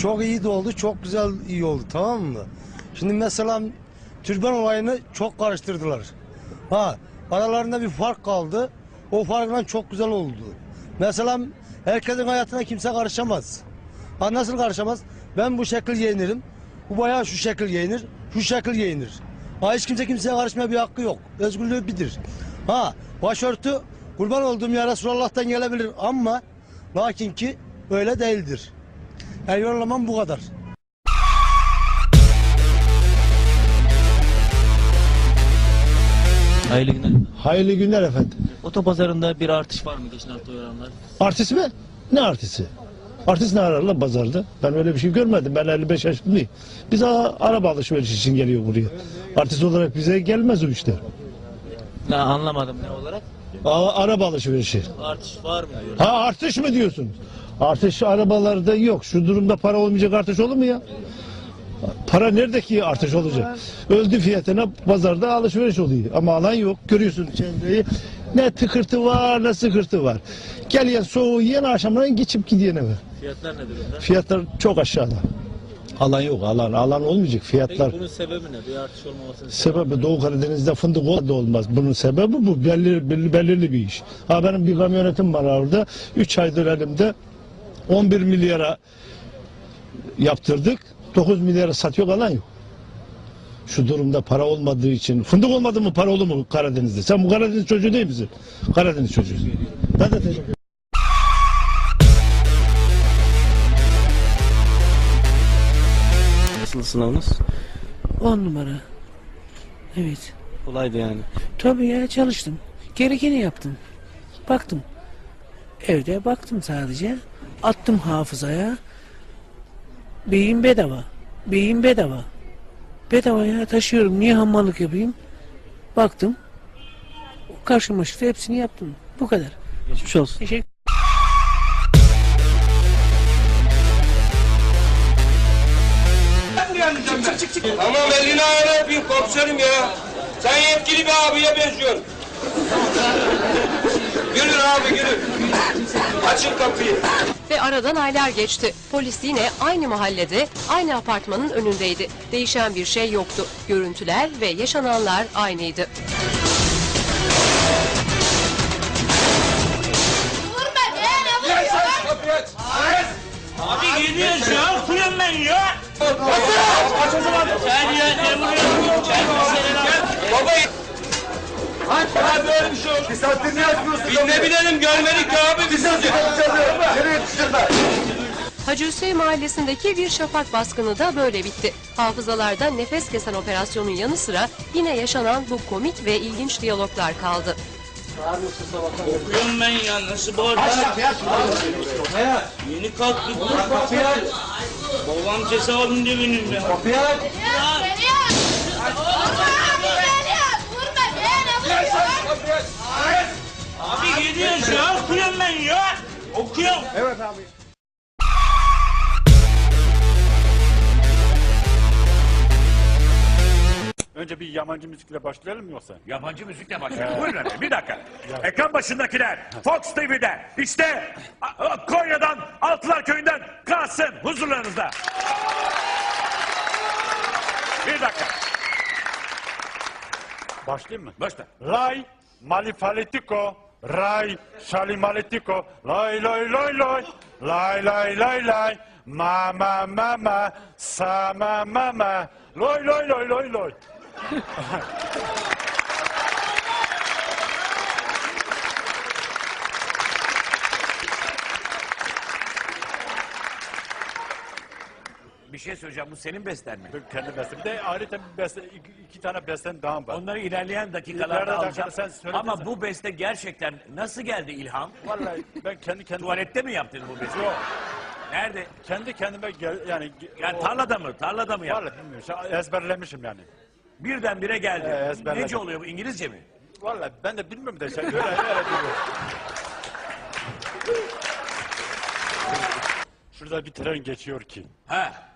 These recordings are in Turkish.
çok iyi de oldu, çok güzel iyi oldu tamam mı? Şimdi mesela türban olayını çok karıştırdılar. Ha, aralarında bir fark kaldı. O farkla çok güzel oldu. Mesela herkesin hayatına kimse karışamaz. Ha nasıl karışamaz? Ben bu şekil giyinirim. Bu bayağı şu şekil giyinir. Şu şekil giyinir. Ha hiç kimse kimseye karışmaya bir hakkı yok. Özgürlüğü bilir. Ha başörtü kurban olduğum ya Resulallah'tan gelebilir ama lakin ki öyle değildir. Yani yorumlamam bu kadar. Hayırlı günler. Hayırlı günler efendim. Otopazarında bir artış var mı geçen hafta oranlar? Artist mi? Ne artisti? Artist ne arar lan pazarda? Ben öyle bir şey görmedim. Ben 55 yaşındayım. Biz a- araba alışverişi için geliyor buraya. Artist olarak bize gelmez o işler. Ne anlamadım ne olarak? A- araba alışverişi. Artış var mı diyor. Ha artış mı diyorsunuz? Artış arabalarda yok. Şu durumda para olmayacak artış olur mu ya? Para nerede ki artış olacak? Öldü fiyatına pazarda alışveriş oluyor. Ama alan yok. Görüyorsun çevreyi. Ne tıkırtı var ne sıkırtı var. Gelen soğuğu yiyen akşamdan geçip gidene var. Fiyatlar ne durumda? Fiyatlar çok aşağıda. Alan yok alan. Alan olmayacak fiyatlar. Peki bunun sebebi ne? Bir artış olmamasının Sebebi Doğu Karadeniz'de fındık da olmaz. Bunun sebebi bu. Belli, belli, belirli bir iş. Ha benim bir kamyonetim var orada. 3 aydır elimde 11 milyara yaptırdık. 9 milyara satıyor alan yok. Şu durumda para olmadığı için. Fındık olmadı mı para olur mu Karadeniz'de? Sen bu Karadeniz çocuğu değil misin? Karadeniz çocuğu. Ben de teşekkür ederim. Nasıl sınavınız? 10 numara. Evet. Kolaydı yani. Tabii ya çalıştım. Gerekeni yaptım. Baktım. Evde baktım sadece. Attım hafızaya. Beyin bedava. Beyin bedava. Bedava ya taşıyorum. Niye hammallık yapayım? Baktım. Karşıma çıktı hepsini yaptım. Bu kadar. Geçmiş olsun. Teşekkür Tamam elini ayağını öpeyim komiserim ya. Sen yetkili bir abiye benziyorsun. Abi gülür. Açın kapıyı. Ve aradan aylar geçti. Polis yine aynı mahallede, aynı apartmanın önündeydi. Değişen bir şey yoktu. Görüntüler ve yaşananlar aynıydı. Vurma be ne Gel sen kapıyı aç. Abi gidiyorsun ya kuruyorum ben ya. Aç o zaman. Sen ya ne vuruyorsun? Sen Gel baba. Aç ya böyle bir şey olur. Bir saattir ne yapıyorsun? Biz ne bilelim görmedik ya abi. Bir saattir Nereye yetiştirme? Hacı Hüseyin mahallesindeki bir şafak baskını da böyle bitti. Hafızalarda nefes kesen operasyonun yanı sıra yine yaşanan bu komik ve ilginç diyaloglar kaldı. Okuyorum ben ya nasıl bağırdı? Yeni kalktı bu. Babam cezaevinde benim ya. Kapıyı aç. Yaz. Vurma abi beni yaz. Vurma be ne Kapıyı aç. Abi gidiyorsun ya okuyorum ben ya. Okuyorum. Önce bir yabancı müzikle başlayalım mı yoksa? Yabancı müzikle başlıyor. Buyurun efendim bir dakika. Ekran başındakiler Fox TV'de işte Konya'dan Altılar Köyü'nden Kasım huzurlarınızda. Bir dakika. Başlayayım mı? Başla. Lay malifalitiko, ray şalimaletiko, lay lay lay lay, lay lay lay lay, ma ma ma ma, sa ma ma ma, loy loy loy loy loy. Bir şey söyleyeceğim bu senin besten mi? Kendi bestem. Bir de ayrıca bir beste, iki, iki tane bestem daha var. Onları ilerleyen dakikalarda İlerleyen alacağım. dakikada sen söyledin Ama bu beste gerçekten nasıl geldi ilham? Vallahi ben kendi kendime... Tuvalette mi yaptın bu besteyi? Yok. Nerede? Kendi kendime gel, yani... Yani o- tarlada mı? Tarlada mı yaptın? Vallahi bilmiyorum. Ezberlemişim yani. Birdenbire geldi. Ee, ezberledim. Nece oluyor bu? İngilizce mi? Vallahi ben de bilmiyorum da şey öyle öyle diyor. Şurada bir tren geçiyor ki. Ha.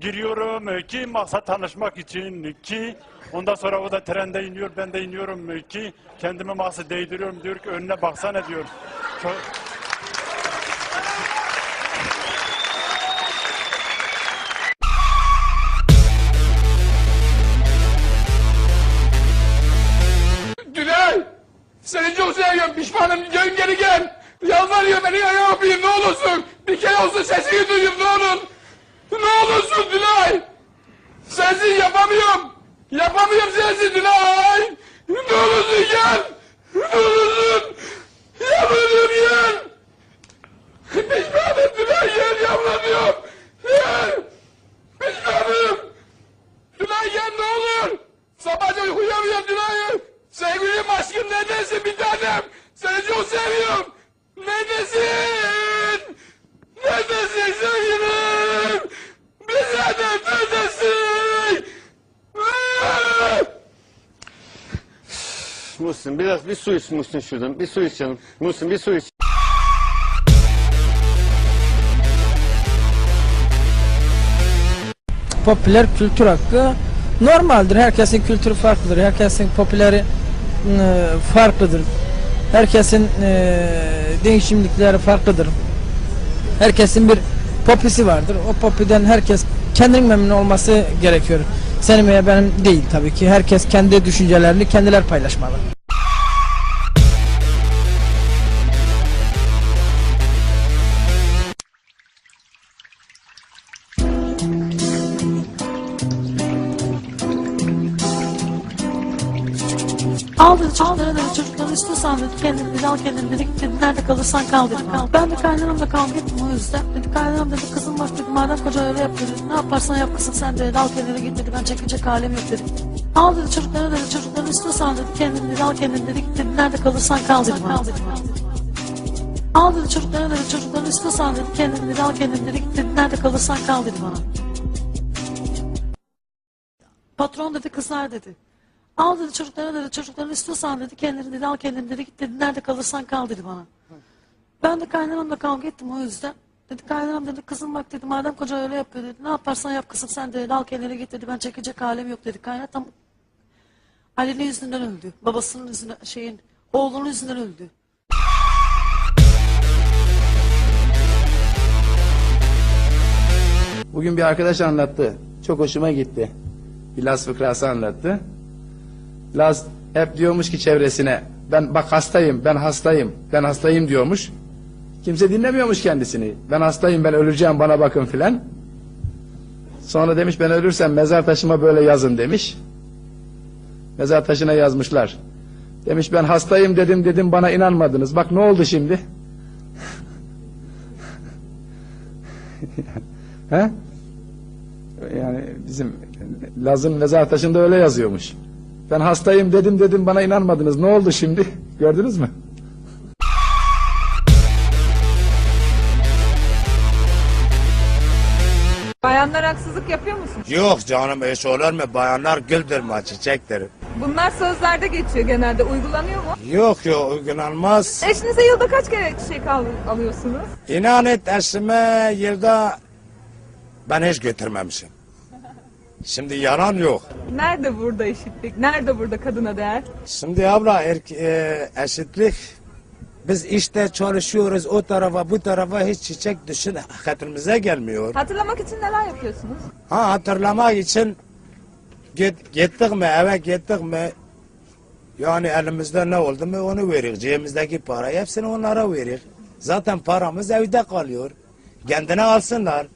giriyorum ki masa tanışmak için ki ondan sonra o da trende iniyor ben de iniyorum ki kendimi masa değdiriyorum diyor ki önüne baksana diyor. Çok... Tülay! Seni çok seviyorum. Pişmanım. Dön geri gel. Yalvarıyor beni ayağa öpeyim ne olursun. Bir kere olsun sesini duyayım ne olur. Ne olursun Tülay! Sensiz yapamıyorum. Yapamıyorum sensiz Tülay! Ne olursun gel! Ne olursun! Yalvarıyorum gel! Pişmanım Tülay gel yalvarıyorum! Gel! Pişmanım! Tülay gel ne olur! Sabahca uyuyamıyorum Tülay! Sevgilim aşkım neredesin bir tanem? Seni çok seviyorum! Neredesin? Neredesin sevgilim? Bir tanem neredesin? Ah! Muhsin biraz bir su iç Muhsin şuradan. Bir su iç canım. Muhsin bir su iç. Popüler kültür hakkı normaldir. Herkesin kültürü farklıdır. Herkesin popüleri e, farklıdır. Herkesin e, değişimlikleri farklıdır. Herkesin bir popisi vardır. O popiden herkes kendinin memnun olması gerekiyor. Senin veya benim değil tabii ki. Herkes kendi düşüncelerini kendiler paylaşmalı. Al dedi çocuklara dedi çocukları istiyorsan dedi kendini dedi al kendini dedi dedi nerede kalırsan kal dedi. Ben de kaynanamla kavga ettim o yüzden. Dedi kaynanam dedi kızım var dedi madem koca öyle yapıyor dedi. Ne yaparsan yap kızım sen dedi al kendini git dedi ben çekinecek halim yok dedi. Al dedi çocuklara dedi çocukları istiyorsan dedi kendini dedi al kendini dedi dedi nerede kalırsan kal dedi bana. Al dedi çocuklara dedi çocukları istiyorsan dedi kendini dedi al kendini dedi dedi nerede kalırsan kal dedi bana. Patron dedi kızlar dedi. Al dedi çocuklara dedi çocuklarını istiyorsan dedi kendini dedi al kendini dedi git dedi nerede kalırsan kal dedi bana. Ben de kaynanamla kavga ettim o yüzden. Dedi kaynanam dedi kızım bak dedi madem koca öyle yapıyor dedi ne yaparsan yap kızım sen dedi al kendini git dedi ben çekecek halim yok dedi. Kaynatam Ali'nin yüzünden öldü. Babasının yüzünden şeyin oğlunun yüzünden öldü. Bugün bir arkadaş anlattı. Çok hoşuma gitti. Bir Laz fıkrası anlattı. Laz hep diyormuş ki çevresine ben bak hastayım, ben hastayım, ben hastayım diyormuş. Kimse dinlemiyormuş kendisini. Ben hastayım, ben öleceğim bana bakın filan. Sonra demiş ben ölürsem mezar taşıma böyle yazın demiş. Mezar taşına yazmışlar. Demiş ben hastayım dedim dedim bana inanmadınız. Bak ne oldu şimdi? He? Yani bizim Laz'ın mezar taşında öyle yazıyormuş. Ben hastayım dedim dedim bana inanmadınız. Ne oldu şimdi? Gördünüz mü? Bayanlar haksızlık yapıyor musun? Yok canım hiç olur mu? Bayanlar güldür mü çiçektir. Bunlar sözlerde geçiyor genelde. Uygulanıyor mu? Yok yok uygulanmaz. Eşinize yılda kaç kere çiçek al- alıyorsunuz? İnan et eşime yılda ben hiç götürmemişim. Şimdi yalan yok. Nerede burada eşitlik? Nerede burada kadına değer? Şimdi abla erk- e, eşitlik biz işte çalışıyoruz o tarafa bu tarafa hiç çiçek düşün hatırımıza gelmiyor. Hatırlamak için neler yapıyorsunuz? Ha hatırlamak için git, gittik mi eve gittik mi yani elimizde ne oldu mu onu verir. Cebimizdeki parayı hepsini onlara verir. Zaten paramız evde kalıyor. Kendine alsınlar.